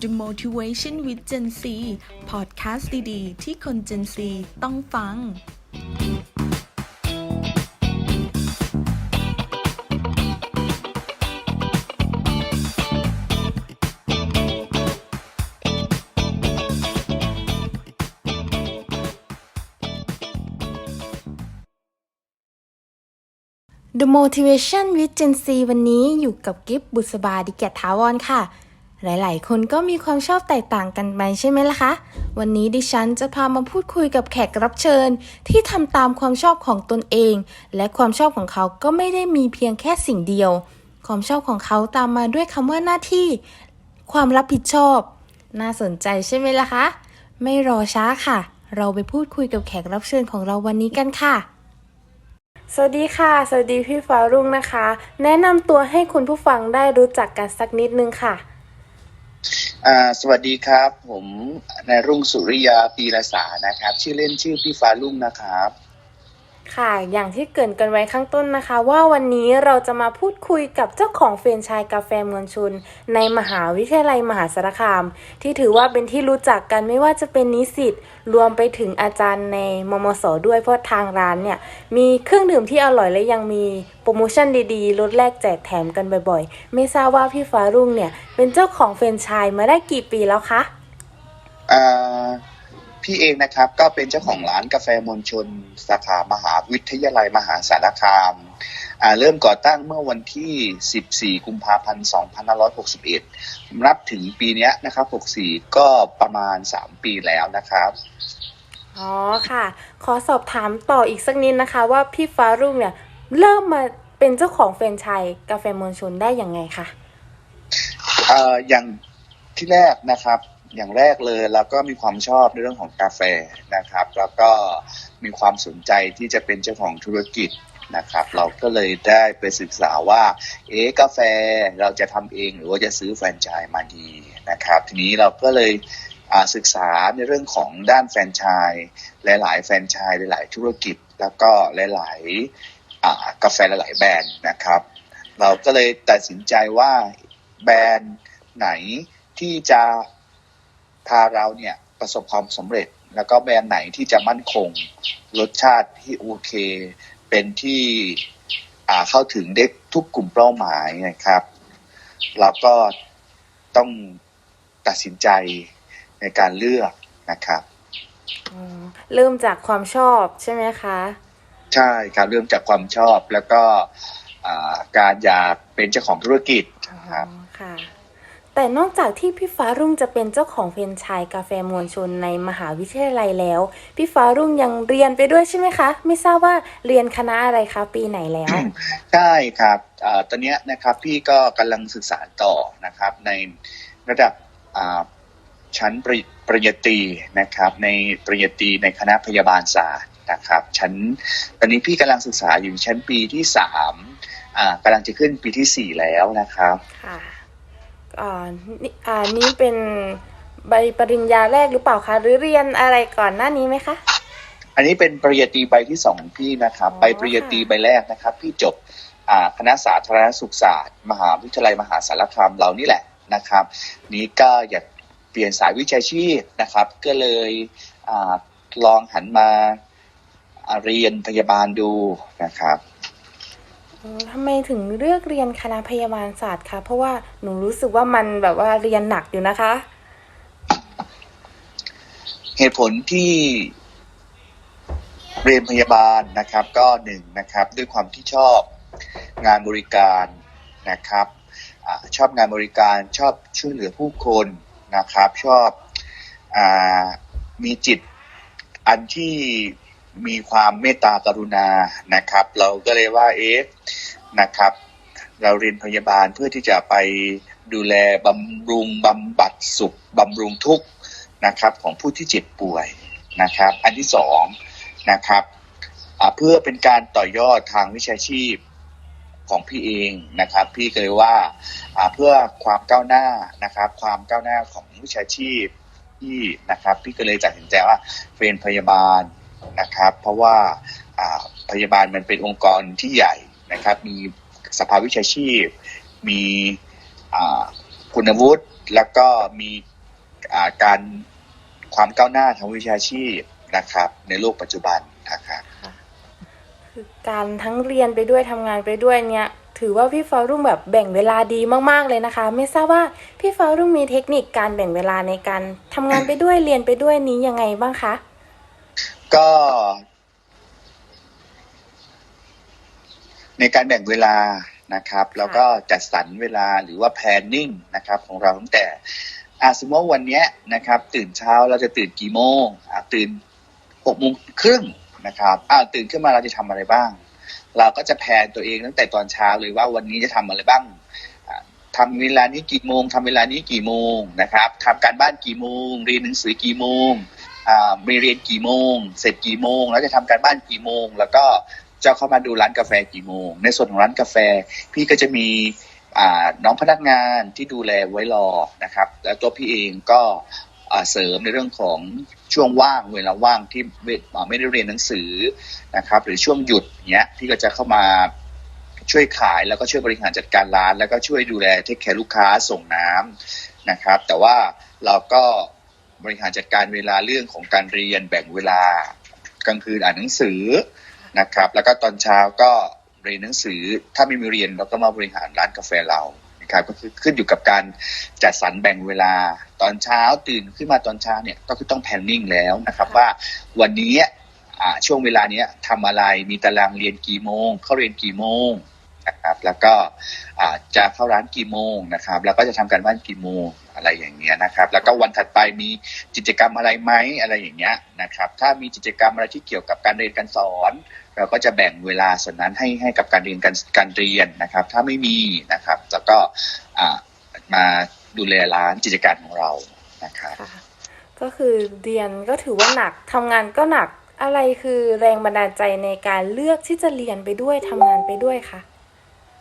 The Motivation with Gen Z พอดแคสต์ดีๆ ที่คน Gen Z ต้องฟัง The Motivation with Gen Z วันนี้อยู่กับกิฟบุษบาดิแกตถาวรค่ะ หลายๆ คนก็มีความชอบแตกต่างกันไปใช่ไหมล่ะคะ วันนี้ดิฉันจะพามาพูดคุยกับแขกรับเชิญ ที่ทำตามความชอบของตนเอง และความชอบของเขาก็ไม่ได้มีเพียงแค่สิ่งเดียว ความชอบของเขาตามมาด้วยคำว่าหน้าที่ ความรับผิดชอบ น่าสนใจใช่ไหมล่ะคะ ไม่รอช้าค่ะ เราไปพูดคุยกับแขกรับเชิญของเราวันนี้กันค่ะสวัสดีค่ะ สวัสดีพี่ฟ้ารุ่งนะคะ แนะนำตัวให้คุณผู้ฟังได้รู้จักกันสักนิดนึงค่ะ อ่าสวัสดีครับ ผมนายรุ่งสุริยาปีรสานะครับ ชื่อเล่นชื่อพี่ฟ้ารุ่งนะครับ ค่ะ อย่างที่เกินกันไว้ข้างต้นนะคะ ว่าวันนี้เราจะมาพูดคุยกับเจ้าของเฟรนชส์กาแฟเมืองชุน ในมหาวิทยาลัยมหาสารคาม ที่ถือว่าเป็นที่รู้จักกันไม่ว่าจะเป็นนิสิตรวมไปถึงอาจารย์ในมมสด้วยเพราะทางร้านเนี่ย มีเครื่องดื่มที่อร่อยและยังมีโปรโมชั่นดีๆลดแลกแจกแถมกันบ่อยๆ ไม่ทราบว่าพี่ฟ้ารุ่งเนี่ย เป็นเจ้าของเฟรนชส์มาได้กี่ปีแล้วคะอ่า พี่เองนะครับก็เป็นเจ้าของร้านกาแฟมวลชน สาขามหาวิทยาลัยมหาสารคามอ่าเริ่มก่อตั้งเมื่อวันที่ 14 กุมภาพันธ์ 2561นับถึงปีเนี้ยนะครับ 64 ก็ประมาณ 3 ปีแล้วนะครับอ๋อค่ะ ขอสอบถามต่ออีกสักนิดนะคะ ว่าพี่ฟ้ารุ่งเนี่ยเริ่มมาเป็นเจ้าของแฟรนไชส์กาแฟเมืองชนได้ยังไงคะเอ่ออย่างที่แรกนะครับ อย่างแรกเลยเราก็มีความชอบในเรื่องของกาแฟนะครับ แล้วก็มีความสนใจที่จะเป็นเจ้าของธุรกิจนะครับ เราก็เลยได้ไปศึกษาว่า เอ๊กาแฟเราจะทำเองหรือว่าจะซื้อแฟรนไชส์มาดีนะครับ ทีนี้เราก็เลยศึกษาในเรื่องของด้านแฟรนไชส์หลาย ๆ แฟรนไชส์หลาย ๆ ธุรกิจ แล้วก็หลาย ๆ กาแฟหลาย ๆ แบรนด์นะครับ เราก็เลยตัดสินใจว่าแบรนด์ไหนที่จะ พาเราเนี่ยประสบความสำเร็จ แล้วก็แบรนด์ไหนที่จะมั่นคง รสชาติที่โอเค เป็นที่อ่าเข้าถึงได้ทุกกลุ่มเป้าหมายนะครับ เราก็ต้องตัดสินใจในการเลือกนะครับเริ่มจากความชอบใช่ไหมคะ ใช่ครับเริ่มจากความชอบแล้วก็การอยากเป็นเจ้าของธุรกิจครับค่ะ แต่นอกจากที่พี่ฟ้ารุ่งจะเป็นเจ้าของแฟรนไชส์กาแฟมวลชนในมหาวิทยาลัยแล้ว พี่ฟ้ารุ่งยังเรียนไปด้วยใช่ไหมคะ ไม่ทราบว่าเรียนคณะอะไรคะปีไหนแล้ว ใช่ครับอ่าตอนเนี้ยนะครับพี่ก็กำลังศึกษาต่อนะครับ ในระดับอ่าชั้นปริปริญญาตรีนะครับ ในปริญญาตรีในคณะพยาบาลศาสตร์นะครับชั้นตอนนี้พี่กำลังศึกษาอยู่ชั้นปีที่สามอ่ากำลังจะขึ้นปีที่สี่แล้วนะครับค่ะ อ่านี่อ่านี้เป็นใบปริญญาแรกหรือเปล่าคะ หรือเรียนอะไรก่อนหน้านี้ไหมคะ อันนี้เป็นปริญญาตรีใบที่สองของพี่นะครับอ๋อใบปริญญาตรีใบแรกนะครับ พี่จบอ่าคณะสาธารณสุขศาสตร์ มหาวิทยาลัยมหาสารคามเรานี่แหละนะครับ นี้ก็อยากเปลี่ยนสายวิชาชีพนะครับ ก็เลยอาลองหันมาอ่าเรียนพยาบาลดูนะครับอ๋อ ทำไมถึงเลือกเรียนคณะพยาบาลศาสตร์คะเพราะว่าหนูรู้สึกว่ามันแบบว่าเรียนหนักอยู่นะคะ เหตุผลที่เรียนพยาบาลนะครับ ก็หนึ่งนะครับ ด้วยความที่ชอบงานบริการนะครับอชอบงานบริการชอบช่วยเหลือผู้คนนะครับ ชอบอมีจิตอันที่ มีความเมตตากรุณานะครับ เราก็เลยว่าเอ๊ะนะครับ เราเรียนพยาบาลเพื่อที่จะไปดูแลบำรุงบำบัดสุขบำรุงทุกข์นะครับ ของผู้ที่เจ็บป่วยนะครับ อันที่สองนะครับเพื่อเป็นการต่อยอดทางวิชาชีพของพี่เองนะครับ พี่ก็เลยว่าอ่าเพื่อความก้าวหน้านะครับ ความก้าวหน้าของวิชาชีพที่นะครับ พี่ก็เลยตัดสินใจว่าเป็นพยาบาล นะครับ เพราะว่าพยาบาลมันเป็นองค์กรที่ใหญ่นะครับ มีสภาวิชาชีพ มีคุณวุฒิแล้วก็มีการความก้าวหน้าทางวิชาชีพนะครับ ในโลกปัจจุบันนะครับคือการทั้งเรียนไปด้วยทำงานไปด้วยเนี่ยถือว่าพี่ฟารุ่งแบบแบ่งเวลาดีมากๆเลยนะคะ ไม่ทราบว่าพี่ฟารุ่งมีเทคนิคการแบ่งเวลาในการทำงานไปด้วยเรียนไปด้วยนี้ยังไงบ้างคะ ก็ ในการแบ่งเวลานะครับ แล้วก็จัดสรรเวลาหรือว่า planning นะครับ ของเราตั้งแต่อาสมมติว่าวันเนี้ยนะครับ ตื่นเช้าเราจะตื่นกี่โมงอะตื่นหกโมงครึ่งนะครับอ่าตื่นขึ้นมาเราจะทำอะไรบ้าง เราก็จะแพลนตัวเองตั้งแต่ตอนเช้าเลยว่าวันนี้จะทำอะไรบ้างอ่าทำเวลานี้กี่โมงทำเวลานี้กี่โมงนะครับทำการบ้านกี่โมง เรียนหนังสือกี่โมงอ่า มีเรียนกี่โมง เสร็จกี่โมง แล้วจะทำการบ้านกี่โมง แล้วก็จะเข้ามาดูร้านกาแฟกี่โมง ในส่วนของร้านกาแฟ พี่ก็จะมีน้องพนักงานที่ดูแลไว้รอนะครับ แล้วตัวพี่เองก็เสริมในเรื่องของช่วงว่างเวลาว่างที่ไม่ไม่ได้เรียนหนังสือนะครับ หรือช่วงหยุดเนี้ยพี่ก็จะเข้ามาช่วยขายแล้วก็ช่วยบริหารจัดการร้าน แล้วก็ช่วยดูแลเทคแคร์ลูกค้าส่งน้ำนะครับ แต่ว่าเราก็ บริหารจัดการเวลาเรื่องของการเรียนแบ่งเวลากลางคืนอ่านหนังสือนะครับ แล้วก็ตอนเช้าก็เรียนหนังสือถ้าไม่มีเรียนเราก็มาบริหารร้านกาแฟเรานะครับก็คือขึ้นอยู่กับการจัดสรรแบ่งเวลาตอนเช้าตื่นขึ้นมาตอนเช้าเนี่ยก็คือต้องแพนนิ่งแล้วนะครับว่าวันนี้ช่วงเวลาเนี้ยทำอะไรมีตารางเรียนกี่โมง เข้าเรียนกี่โมง นะครับ แล้วก็จะเข้าร้านกี่โมงนะครับ แล้วก็จะทำการบ้านกี่โมงอะไรอย่างเงี้ยนะครับ แล้วก็วันถัดไปมีกิจกรรมอะไรไหมอะไรอย่างเงี้ยนะครับ ถ้ามีกิจกรรมอะไรที่เกี่ยวกับการเรียนการสอน เราก็จะแบ่งเวลาส่วนนั้นให้ให้กับการเรียนการการเรียนนะครับ ถ้าไม่มีนะครับ แล้วก็มาดูแลร้านกิจการของเรานะครับค่ะก็คือเรียนก็ถือว่าหนักทำงานก็หนักอะไรคือแรงบันดาลใจในการเลือกที่จะเรียนไปด้วยทำงานไปด้วยคะ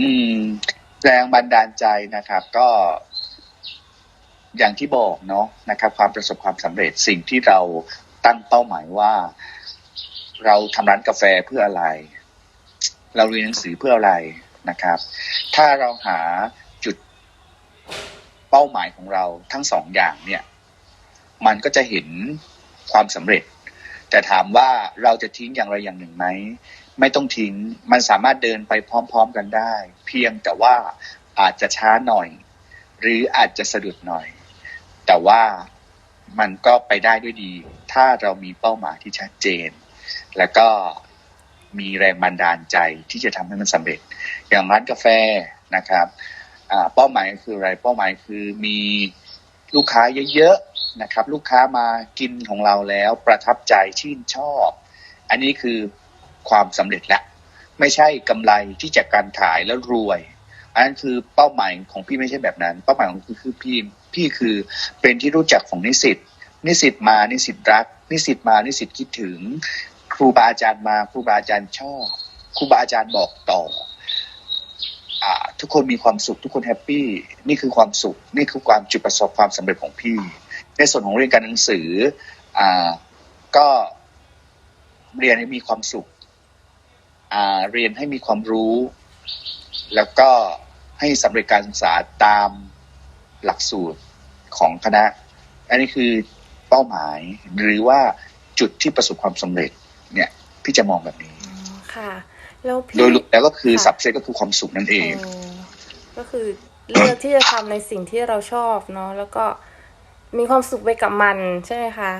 อืม แรงบันดาลใจนะครับ ก็อย่างที่บอกเนาะนะครับ ความประสบความสำเร็จสิ่งที่เราตั้งเป้าหมายว่า เราทำร้านกาแฟเพื่ออะไร เราเรียนหนังสือเพื่ออะไรนะครับ ถ้าเราหาจุดเป้าหมายของเราทั้งสองอย่างเนี่ย มันก็จะเห็นความสำเร็จ แต่ถามว่าเราจะทิ้งอย่างไรอย่างหนึ่งไหม ไม่ต้องทิ้ง มันสามารถเดินไปพร้อม ๆกันได้ เพียงแต่ว่าอาจจะช้าหน่อย หรืออาจจะสะดุดหน่อย แต่ว่ามันก็ไปได้ด้วยดี ถ้าเรามีเป้าหมายที่ชัดเจน แล้วก็มีแรงบันดาลใจที่จะทำให้มันสำเร็จ อย่างร้านกาแฟนะครับเป้าหมายคืออะไรเป้าหมายคือมีลูกค้าเยอะๆนะครับ ลูกค้ามากินของเราแล้วประทับใจชื่นชอบ อันนี้คือ ความสำเร็จแล้วไม่ใช่กำไรที่จากการขายแล้วรวย อันนั้นคือเป้าหมายของพี่ไม่ใช่แบบนั้น เป้าหมายของพี่คือพี่พี่คือเป็นที่รู้จักของนิสิตนิสิตมานิสิตรัก นิสิตมานิสิตคิดถึง ครูบาอาจารย์มาครูบาอาจารย์ชอบครูบาอาจารย์บอกต่ออ่ทุกคนมีความสุข ทุกคนแฮปปี้นี่คือความสุข นี่คือความจุดประสบความสำเร็จของพี่ ในส่วนของเรียนการหนังสืออ่าก็เรียนให้มีความสุข เรียนให้มีความรู้ แล้วก็ให้สำเร็จการศึกษาตามหลักสูตรของคณะ อันนี้คือเป้าหมายหรือว่าจุดที่ประสบความสำเร็จเนี่ยพี่จะมองแบบนี้อ๋อค่ะแล้วพี่โดยรวมแล้วก็คือค่ะสับเซตก็คือความสุขนั่นเองอ๋อก็คือเลือกที่จะทำในสิ่งที่เราชอบเนาะแล้วก็มีความสุขไปกับมันใช่ไหมคะ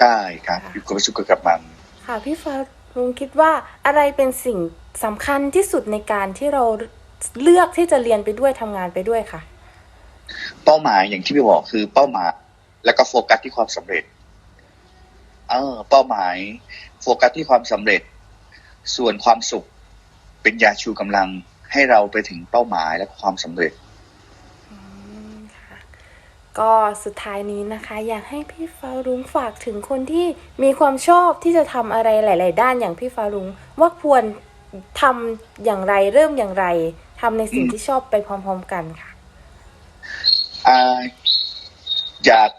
ได้ครับค่ะอยู่กับสุขกับมัน ค่ะพี่ฟ้า ลุงคิดว่าอะไรเป็นสิ่งสำคัญที่สุดในการที่เราเลือกที่จะเรียนไปด้วยทำงานไปด้วยค่ะ เป้าหมายอย่างที่พี่บอกคือเป้าหมาย แล้วก็โฟกัสที่ความสำเร็จ เออ เป้าหมาย โฟกัสที่ความสำเร็จ ส่วนความสุขเป็นยาชูกำลังให้เราไปถึงเป้าหมายและความสำเร็จ ก็สุดท้ายนี้นะคะ อยากให้พี่ฟารุงฝากถึงคนที่มีความชอบที่จะทำอะไรหลาย ๆ ด้านอย่างพี่ฟารุงว่าควรทำอย่างไรเริ่มอย่างไรทำในสิ่งที่ชอบไปพร้อม ๆ กันค่ะออยาก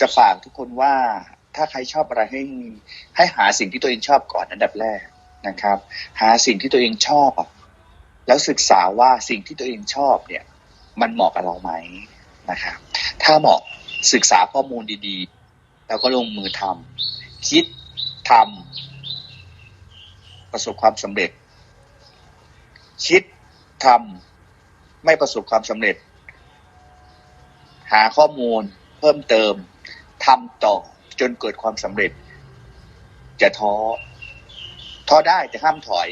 จะฝากทุกคนว่าถ้าใครชอบอะไรให้ให้หาสิ่งที่ตัวเองชอบก่อนอันดับแรกนะครับ หาสิ่งที่ตัวเองชอบอะแล้วศึกษาว่าสิ่งที่ตัวเองชอบเนี่ย มันเหมาะกับเราไหม นะครับถ้าเหมาะศึกษาข้อมูลดีๆ แล้วก็ลงมือทำคิดทำประสบความสำเร็จ คิดทำไม่ประสบความสำเร็จ หาข้อมูลเพิ่มเติมทำต่อจนเกิดความสำเร็จ จะท้อท้อได้แต่ห้ามถอย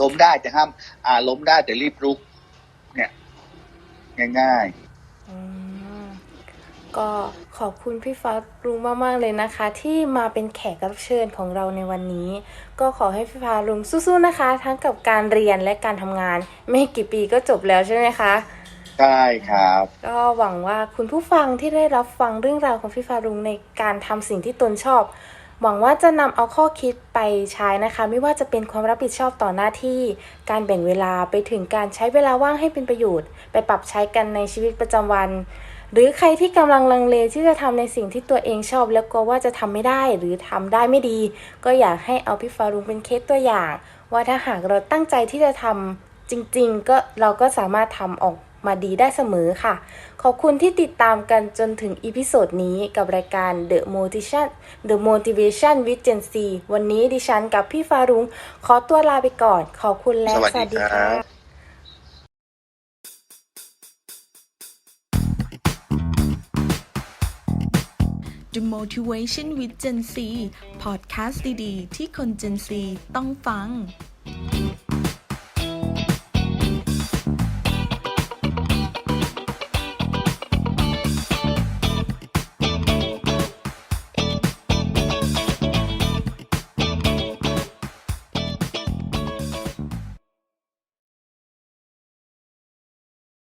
ล้มได้แต่ห้าม อ่าล้มได้แต่รีบลุก เนี่ย ง่ายๆ ก็ขอบคุณพี่ฟ้าลุงมากๆเลยนะคะ ที่มาเป็นแขกรับเชิญของเราในวันนี้ ก็ขอให้พี่ฟ้าลุงสู้ๆนะคะ ทั้งกับการเรียนและการทำงาน ไม่กี่ปีก็จบแล้วใช่ไหมคะใช่ครับ ก็หวังว่าคุณผู้ฟังที่ได้รับฟังเรื่องราวของพี่ฟารุงในการทำสิ่งที่ตนชอบ หวังว่าจะนำเอาข้อคิดไปใช้นะคะ ไม่ว่าจะเป็นความรับผิดชอบต่อหน้าที่ การแบ่งเวลาไปถึงการใช้เวลาว่างให้เป็นประโยชน์ ไปปรับใช้กันในชีวิตประจำวัน หรือใครที่กำลังลังเลที่จะทำในสิ่งที่ตัวเองชอบ แล้วก็ว่าจะทำไม่ได้หรือทำได้ไม่ดี ก็อยากให้เอาพี่ฟารุงเป็นเคสตัวอย่าง ว่าถ้าหากเราตั้งใจที่จะทำจริงๆ ก็เราก็สามารถทำออกมาดีได้เสมอค่ะ ขอบคุณที่ติดตามกันจนถึงอีพิโซดนี้กับรายการ The Motivation The Motivation with Gen Z วันนี้ดิฉันกับพี่ฟารุงขอตัวลาไปก่อน ขอบคุณและสวัสดีครั The Motivation with Gen Z พอดแคสต์ดี ๆ ที่คน Gen Z ต้องฟัง